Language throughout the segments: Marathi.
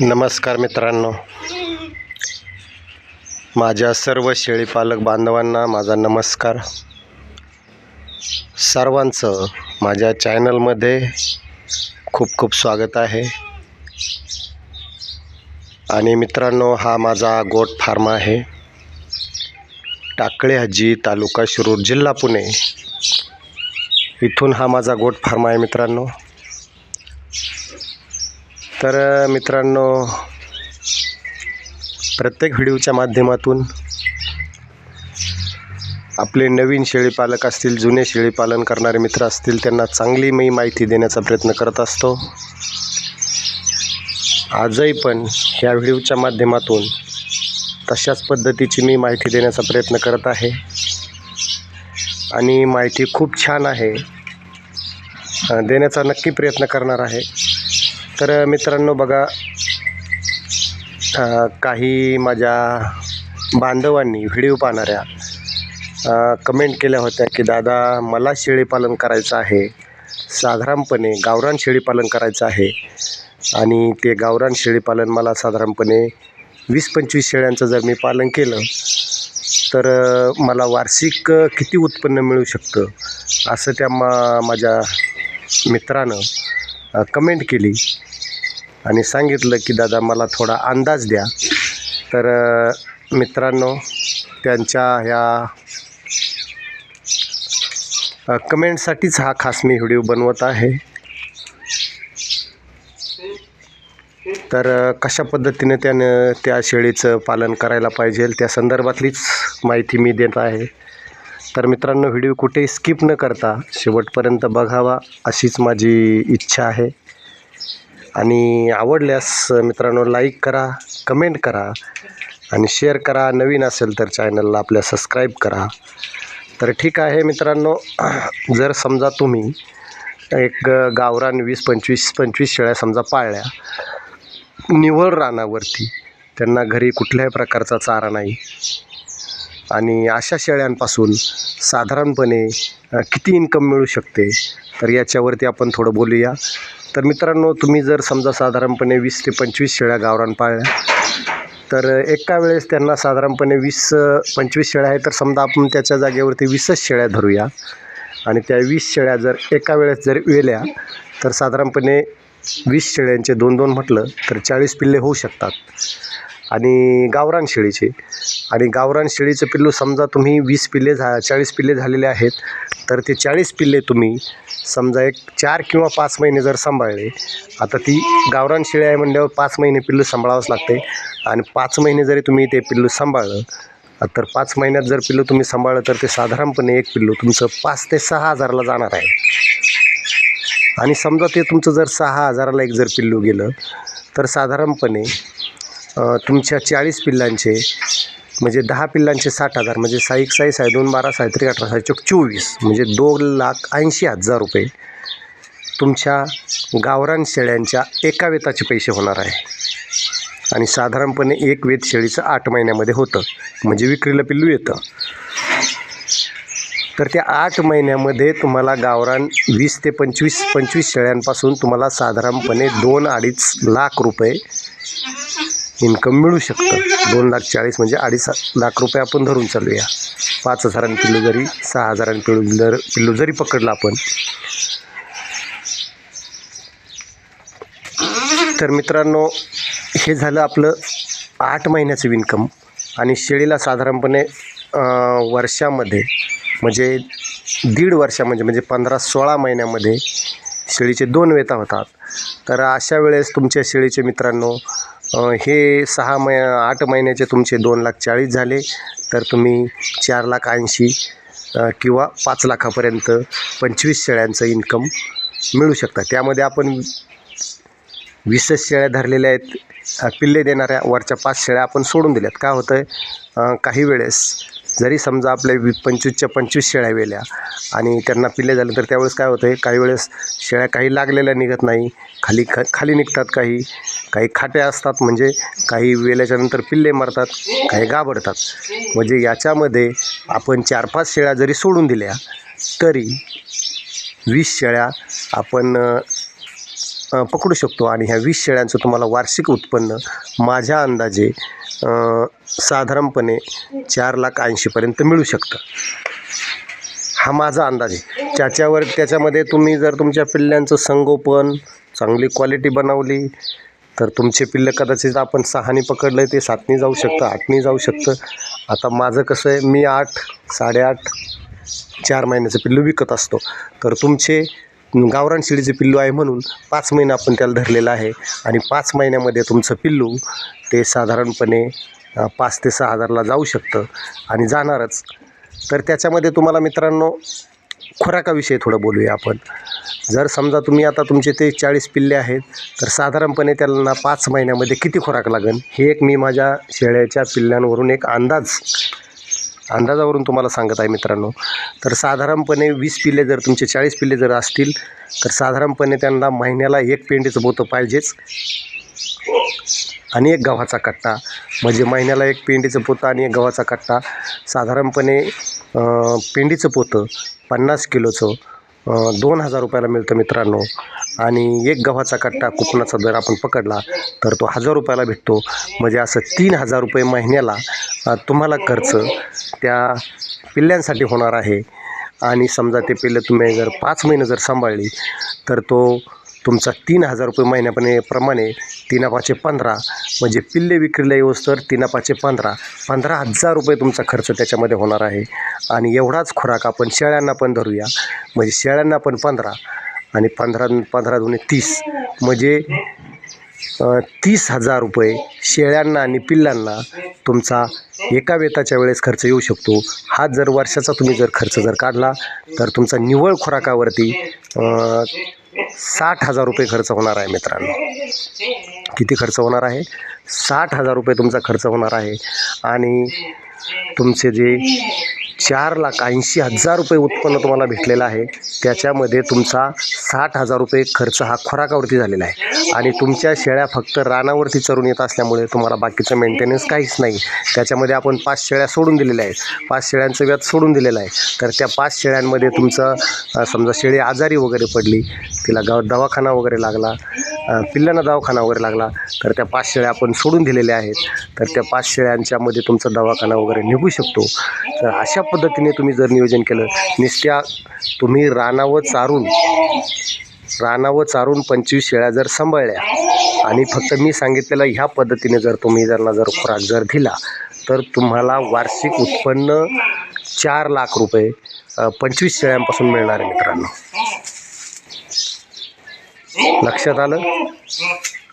नमस्कार मित्रांनो. माझ्या सर्व शेळीपालक बांधवांना माझा नमस्कार. सर्वांचं माझ्या चॅनलमध्ये खूप खूप स्वागत आहे. आणि मित्रांनो हा माझा गोट फार्म आहे. टाकळे हजी तालुका शिरूर जिल्हा पुणे. इथून हा माझा गोट फार्म आहे मित्रांनो. तर मित्रांनो प्रत्येक व्हिडिओच्या माध्यमातून आपले नवीन शेळीपालक असतील जुने शेळीपालन करणारे मित्र असतील त्यांना चांगली मी माहिती देण्याचा प्रयत्न करत असतो. आजही पण ह्या व्हिडिओच्या माध्यमातून तशाच पद्धतीची मी माहिती देण्याचा प्रयत्न करत आहे. आणि माहिती खूप छान आहे. देण्याचा नक्की प्रयत्न करणार आहे. तर मित्रांनो बघा काही माझ्या बांधवांनी व्हिडिओ पाहणाऱ्या कमेंट केल्या होत्या की दादा मला शेळीपालन करायचं आहे. साधारणपणे गावरान शेळीपालन करायचं आहे. आणि ते गावरान शेळीपालन मला साधारणपणे वीस पंचवीस शेळ्यांचं जर मी पालन केलं तर मला वार्षिक किती उत्पन्न मिळू शकतं? असं त्या मा माझ्या मित्रानं कमेंट केली आणि सांगितलं की दादा मला थोडा अंदाज द्या. तर मित्रांनो त्यांच्या ह्या कमेंटसाठीच हा खास मी व्हिडिओ बनवत आहे. तर कशा पद्धतीने त्यानं त्या शेळीचं पालन करायला पाहिजे त्या संदर्भातलीच माहिती मी देत आहे. तर मित्रांनो व्हिडिओ कुठेही स्किप न करता शेवटपर्यंत बघावा अशीच माझी इच्छा आहे. आणि आवडल्यास मित्रांनो लाईक करा कमेंट करा आणि शेअर करा. नवीन असेल तर चॅनलला आपल्या सबस्क्राईब करा. तर ठीक आहे मित्रांनो जर समजा तुम्ही एक गावरान वीस पंचवीस पंचवीस शेळ्या समजा पाळल्या निवळ रानावरती त्यांना घरी कुठल्याही प्रकारचा चारा नाही. आणि अशा शेळ्यांपासून साधारणपणे किती इन्कम मिळू शकते? तर याच्यावरती आपण थोडं बोलूया. तर मित्रांनो तुम्ही जर समजा साधारणपणे वीस ते पंचवीस शेळ्या गावरान पाळल्या तर एका वेळेस त्यांना साधारणपणे वीस पंचवीस शेळ्या आहे तर समजा आपण त्याच्या जागेवरती वीसच शेळ्या धरूया. आणि त्या वीस शेळ्या जर एका वेळेस जर वेल्या तर साधारणपणे वीस शेळ्यांचे दोन दोन म्हटलं तर चाळीस पिल्ले होऊ शकतात. आणि गावरान शेळीचे. आणि गावरान शेळीचं पिल्लू समजा तुम्ही वीस पिल्ले झा चाळीस पिल्ले झालेले आहेत तर ते चाळीस पिल्ले तुम्ही समजा एक चार किंवा पाच महिने जर सांभाळले आता ती गावरान शेळी आहे म्हणल्यावर पाच महिने पिल्लू सांभाळावंच लागते. आणि पाच महिने जरी तुम्ही ते पिल्लू सांभाळलं तर पाच महिन्यात जर पिल्लू तुम्ही सांभाळलं तर ते साधारणपणे एक पिल्लू तुमचं पाच ते सहा हजाराला जाणार आहे. आणि समजा ते तुमचं जर सहा हजाराला एक जर पिल्लू गेलं तर साधारणपणे तुमच्या चाळीस पिल्लांचे म्हणजे दहा पिल्लांचे साठ हजार म्हणजे साईक साई साय दोन बारा साय त्री अठरा साय चौक चोवीस म्हणजे दोन लाख ऐंशी हजार रुपये तुमच्या गावरान शेळ्यांच्या एका वेताचे पैसे होणार आहे. आणि साधारणपणे एक वेत शेळीचं आठ महिन्यामध्ये होतं म्हणजे विक्रीला पिल्लू येतं. तर त्या आठ महिन्यामध्ये तुम्हाला गावरान वीस ते पंचवीस पंचवीस शेळ्यांपासून तुम्हाला साधारणपणे दोन अडीच लाख रुपये इन्कम मिळू शकतं. दोन लाख चाळीस म्हणजे अडीच लाख रुपये आपण धरून चालूया. पाच हजारांनी पिल्लू जरी सहा हजारांनी पिळू जर पिल्लू जरी पकडलं आपण. तर मित्रांनो हे झालं आपलं आठ महिन्याचं इन्कम. आणि शेळीला साधारणपणे वर्षामध्ये म्हणजे दीड वर्षामध्ये म्हणजे पंधरा सोळा महिन्यामध्ये शेळीचे दोन वेता होतात. तर अशा वेळेस तुमच्या शेळीचे मित्रांनो हे सहा मै आठ महिन्याचे तुमचे दोन लाख चाळीस झाले. तर तुम्ही चार लाख ऐंशी किंवा पाच लाखापर्यंत पंचवीस शेळ्यांचं इन्कम मिळू शकतं. त्यामध्ये आपण वीसच शेळ्या धरलेल्या आहेत. पिल्ले देणाऱ्या वरच्या पाच शेळ्या आपण सोडून दिल्यात. काय होतं आहे काही वेळेस जरी समजा आपल्या वी पंचवीसच्या पंचवीस शेळ्या वेल्या आणि त्यांना पिल्ले झाले तर त्यावेळेस काय होतं आहे काही वेळेस शेळ्या काही लागलेल्या निघत नाही. खाली ख खाली निघतात काही. काही खाट्या असतात म्हणजे काही वेल्याच्यानंतर पिल्ले मरतात काही गाबडतात म्हणजे याच्यामध्ये आपण चार पाच शेळ्या जरी सोडून दिल्या तरी वीस शेळ्या आपण पकडू शकतो. आणि ह्या वीस शेळ्यांचं तुम्हाला वार्षिक उत्पन्न माझ्या अंदाजे साधारणपणे चार लाख ऐंशीपर्यंत मिळू शकतं. हा माझा अंदाज आहे. त्याच्यावर त्याच्यामध्ये तुम्ही जर तुमच्या पिल्ल्यांचं संगोपन चांगली क्वालिटी बनवली तर तुमचे पिल्लं कदाचित आपण सहानी पकडलं ते सातनी जाऊ शकतं आठनी जाऊ शकतं. आता माझं कसं आहे मी आठ साडेआठ चार महिन्याचं पिल्लू विकत असतो. तर तुमचे गावरान शिडीचे पिल्लू आहे म्हणून पाच महिने आपण त्याला धरलेलं आहे. आणि पाच महिन्यामध्ये तुमचं पिल्लू ते साधारणपणे पाच ते सहा हजारला जाऊ शकतं आणि जाणारच. तर त्याच्यामध्ये तुम्हाला मित्रांनो खुराकाविषयी थोडं बोलूया आपण. जर समजा तुम्ही आता तुमचे ते चाळीस पिल्ले आहेत तर साधारणपणे त्यांना पाच महिन्यामध्ये किती खुराक लागेल? हे एक मी माझ्या शेळ्याच्या पिल्ल्यांवरून एक अंदाज अंदाजावरून तुम्हाला सांगत आहे मित्रांनो. तर साधारणपणे वीस पिल्ले जर तुमचे चाळीस पिल्ले जर असतील तर साधारणपणे त्यांना महिन्याला एक पेंडीचं पोतं पाहिजेच आणि एक गव्हाचा कट्टा. म्हणजे महिन्याला एक पेंडीचं पोतं आणि एक गव्हाचा कट्टा. साधारणपणे पेंडीचं पोतं पन्नास किलोचं दोन हजार रुपयाला मिळतं मित्रांनो. आणि एक गव्हाचा कट्टा कुपनाचा जर आपण पकडला तर तो हजार रुपयाला भेटतो. म्हणजे असं तीन हजार रुपये महिन्याला तुम्हाला खर्च त्या पिल्ल्यांसाठी होणार आहे. आणि समजा ते पिल्लं तुम्ही जर पाच महिने जर सांभाळली तर तो तुमचा तीन हजार रुपये महिन्यापणे प्रमाणे तीना पाचशे पंधरा म्हणजे पिल्ले विक्रीला येऊस तर तीना पाचशे पंधरा पंधरा हजार रुपये तुमचा खर्च त्याच्यामध्ये होणार आहे. आणि एवढाच खुराक आपण शेळ्यांना पण धरूया. म्हणजे शेळ्यांना पण पंधरा आणि पंधरा पंधरा दोन्ही तीस. म्हणजे तीस हजार रुपये शेळ्यांना आणि पिल्लांना तुमचा एका वेताच्या वेळेस खर्च येऊ शकतो. हा जर वर्षाचा तुम्ही जर खर्च जर काढला तर तुमचा निव्वळ खुराकावरती साठ हजार रुपये खर्च होणार आहे मित्रांनो. किती खर्च होणार आहे? साठ हजार रुपये तुमचा खर्च होणार आहे. आणि तुमचे जे चार लाख ऐंशी हजार रुपये उत्पन्न तुम्हाला भेटलेलं आहे. त्याच्यामध्ये तुमचा साठ हजार रुपये खर्च हा खुराकावरती झालेला आहे. आणि तुमच्या शेळ्या फक्त रानावरती चरून येत असल्यामुळे तुम्हाला बाकीचं मेंटेनन्स काहीच नाही. त्याच्यामध्ये आपण पाच शेळ्या सोडून दिलेल्या आहेत. पाच शेळ्यांचं व्याज सोडून दिलेलं आहे. तर त्या पाच शेळ्यांमध्ये तुमचं समजा शेळी आजारी वगैरे पडली तिला गाव दवाखाना वगैरे लागला पिल्लांना दवाखाना वगैरे लागला तर त्या पाच शेळ्या आपण सोडून दिलेल्या आहेत. तर त्या पाच शेळ्यांच्यामध्ये तुमचा दवाखाना वगैरे निघू शकतो. तर अशा पद्धतीने तुम्ही जर नियोजन केलं निष्ठ्या तुम्ही रानावर चारून रानावर चारून पंचवीस शेळ्या जर सांभाळल्या आणि फक्त मी सांगितलेलं ह्या पद्धतीने जर तुम्ही त्यांना जर खुराक जर दिला तर तुम्हाला वार्षिक उत्पन्न चार लाख रुपये पंचवीस शेळ्यांपासून मिळणार आहे मित्रांनो. लक्षात आलं?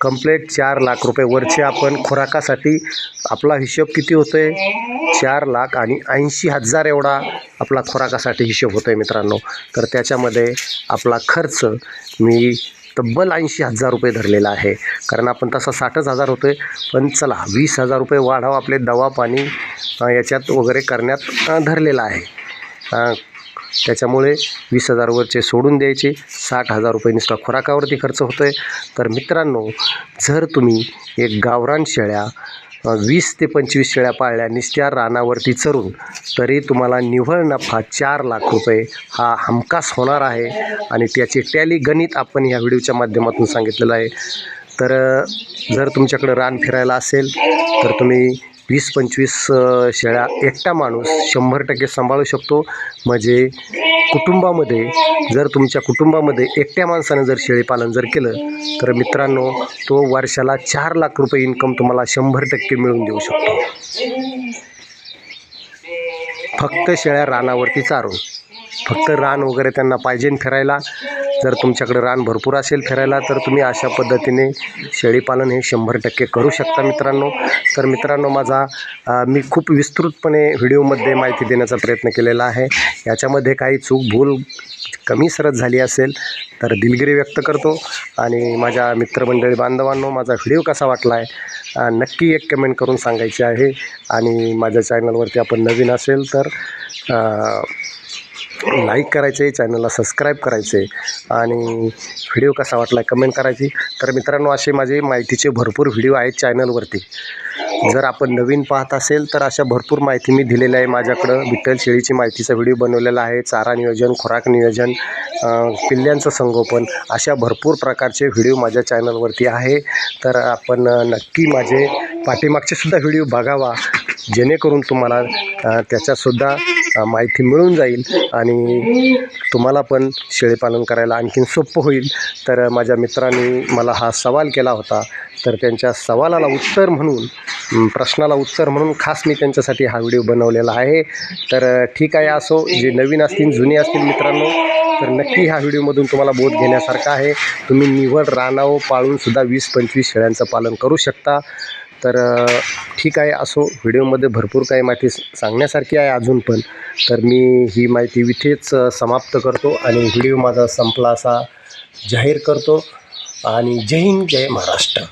कंप्लेट चार लाख रुपये. वरचे आपण खुराकासाठी आपला हिशोब किती होतो आहे चार लाख आणि ऐंशी हजार एवढा आपला खुराकासाठी हिशोब होतो आहे मित्रांनो. तर त्याच्यामध्ये आपला खर्च मी तब्बल ऐंशी हजार रुपये धरलेला आहे. कारण आपण तसा साठच हजार होतो आहे पण चला वीस हजार रुपये वाढावं आपले दवा पाणी याच्यात वगैरे करण्यात धरलेला आहे. त्याच्यामुळे वीस हजारवरचे सोडून द्यायचे. साठ हजार रुपये नुसता खुराकावरती खर्च होतो आहे तर मित्रांनो जर तुम्ही एक गावरान शेळ्या वीस ते पंचवीस शेळ्या पाळल्या नुसत्या रानावरती चरून तरी तुम्हाला निव्वळ नफा चार लाख रुपये हा हमखास होणार आहे. आणि त्याचे टॅली गणित आपण ह्या व्हिडिओच्या माध्यमातून सांगितलेलं आहे. तर जर तुमच्याकडं रान फिरायला असेल तर तुम्ही वीस पंचवीस शेळ्या एकटा माणूस शंभर टक्के सांभाळू शकतो. म्हणजे कुटुंबामध्ये जर तुमच्या कुटुंबामध्ये एकट्या माणसानं जर शेळीपालन जर केलं तर मित्रांनो तो वर्षाला चार लाख रुपये इन्कम तुम्हाला शंभर टक्के मिळवून देऊ शकतो. फक्त शेळ्या रानावरती चारून फक्त रान वगैरे त्यांना पाहिजे फिरायला. जर तुमच्याकडे रान भरपूर असेल फिरायला तर तुम्ही अशा पद्धतीने शेळीपालन हे शंभर टक्के करू शकता मित्रांनो. तर मित्रांनो माझा मी खूप विस्तृतपणे व्हिडिओमध्ये माहिती देण्याचा प्रयत्न केलेला आहे. याच्यामध्ये काही चूक भूल कमी सरत झाली असेल तर दिलगिरी व्यक्त करतो. आणि माझ्या मित्रमंडळी बांधवांनो माझा व्हिडिओ कसा वाटला आहे नक्की एक कमेंट करून सांगायची आहे. आणि माझ्या चॅनलवरती आपण नवीन असेल तर लाईक करायचे चॅनलला सबस्क्राईब करायचे आणि व्हिडिओ कसा वाटला कमेंट करायची. तर मित्रांनो असे माझे माहितीचे भरपूर व्हिडिओ आहेत चॅनलवरती. जर आपण नवीन पाहत असेल तर अशा भरपूर माहिती मी दिलेल्या आहे माझ्याकडं. विठ्ठल शेळीची माहितीचा व्हिडिओ बनवलेला आहे चारा नियोजन खुराक नियोजन पिल्ल्यांचं संगोपन अशा भरपूर प्रकारचे व्हिडिओ माझ्या चॅनलवरती आहे. तर आपण नक्की माझे पाठीमागचेसुद्धा व्हिडिओ बघावा जेणेकरून तुम्हाला त्याच्यासुद्धा माहिती मिळून जाईल आणि तुम्हाला पण शेळीपालन करायला आणखीन सोपं होईल. तर माझ्या मित्रांनी मला हा सवाल केला होता. तर त्यांच्या सवालाला उत्तर म्हणून प्रश्नाला उत्तर म्हणून खास मी त्यांच्यासाठी हा व्हिडिओ बनवलेला आहे. तर ठीक आहे असो जे नवीन असतील जुने असतील मित्रांनो तर नक्की ह्या व्हिडिओमधून तुम्हाला बोध घेण्यासारखा आहे. तुम्ही निवड रानावं पाळूनसुद्धा वीस पंचवीस शेळ्यांचं पालन करू शकता. तर ठीक आहे असो व्हिडिओमध्ये भरपूर काही माहिती सांगण्यासारखी आहे अजून पण. तर मी ही माहिती इथेच समाप्त करतो आणि व्हिडिओ माझा संपला असा जाहीर करतो. आणि जय हिंद जय महाराष्ट्र.